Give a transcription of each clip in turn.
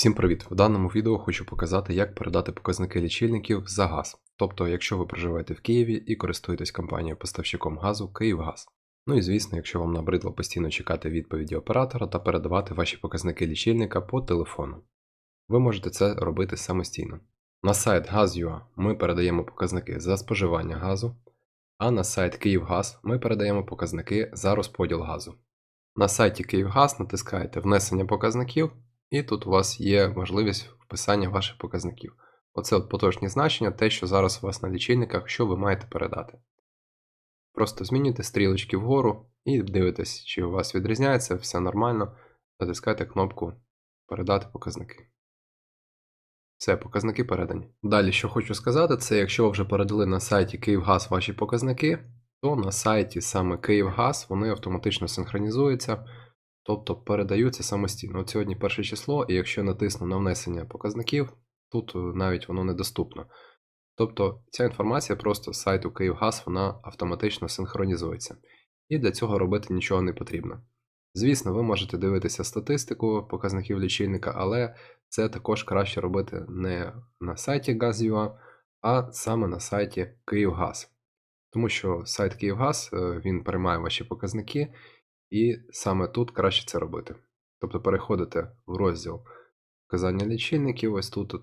Всім привіт! В даному відео хочу показати, як передати показники лічильників за газ. Тобто, якщо ви проживаєте в Києві і користуєтесь компанією поставщиком газу Київгаз. Ну і звісно, якщо вам набридло постійно чекати відповіді оператора та передавати ваші показники лічильника по телефону. Ви можете це робити самостійно. На сайт Gaz.ua ми передаємо показники за споживання газу, а на сайт Київгаз ми передаємо показники за розподіл газу. На сайті Київгаз натискаєте Внесення показників, і тут у вас є можливість вписання ваших показників. Оце от поточні значення, те, що зараз у вас на лічильниках, що ви маєте передати. Просто змінюйте стрілочки вгору і дивитесь, чи у вас відрізняється, все нормально. Натискайте кнопку Передати показники. Все, показники передані. Далі, що хочу сказати, це якщо ви вже передали на сайті Київгаз ваші показники, то на сайті саме Київгаз вони автоматично синхронізуються, тобто передаються самостійно. От сьогодні перше число, і якщо натисну на внесення показників, тут е, навіть воно недоступно. Тобто ця інформація просто з сайту Київгаз вона автоматично синхронізується. І для цього робити нічого не потрібно. Звісно, ви можете дивитися статистику показників лічильника, але це також краще робити не на сайті Gaz.ua, а саме на сайті Київгаз. Тому що сайт Київгаз е, він приймає ваші показники, і саме тут краще це робити. Тобто переходите в розділ вказання лічильників, ось тут,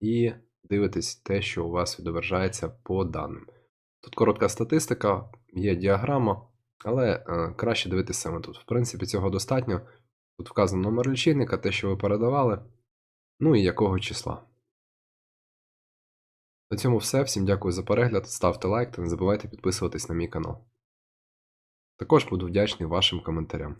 і дивитесь те, що у вас відображається по даним. Тут коротка статистика, є діаграма, але е, краще дивитися саме тут. В принципі, цього достатньо. Тут вказано номер лічильника, те, що ви передавали, ну і якого числа. На цьому все. Всім дякую за перегляд. Ставте лайк та не забувайте підписуватись на мій канал. Також буду вдячний вашим коментарям.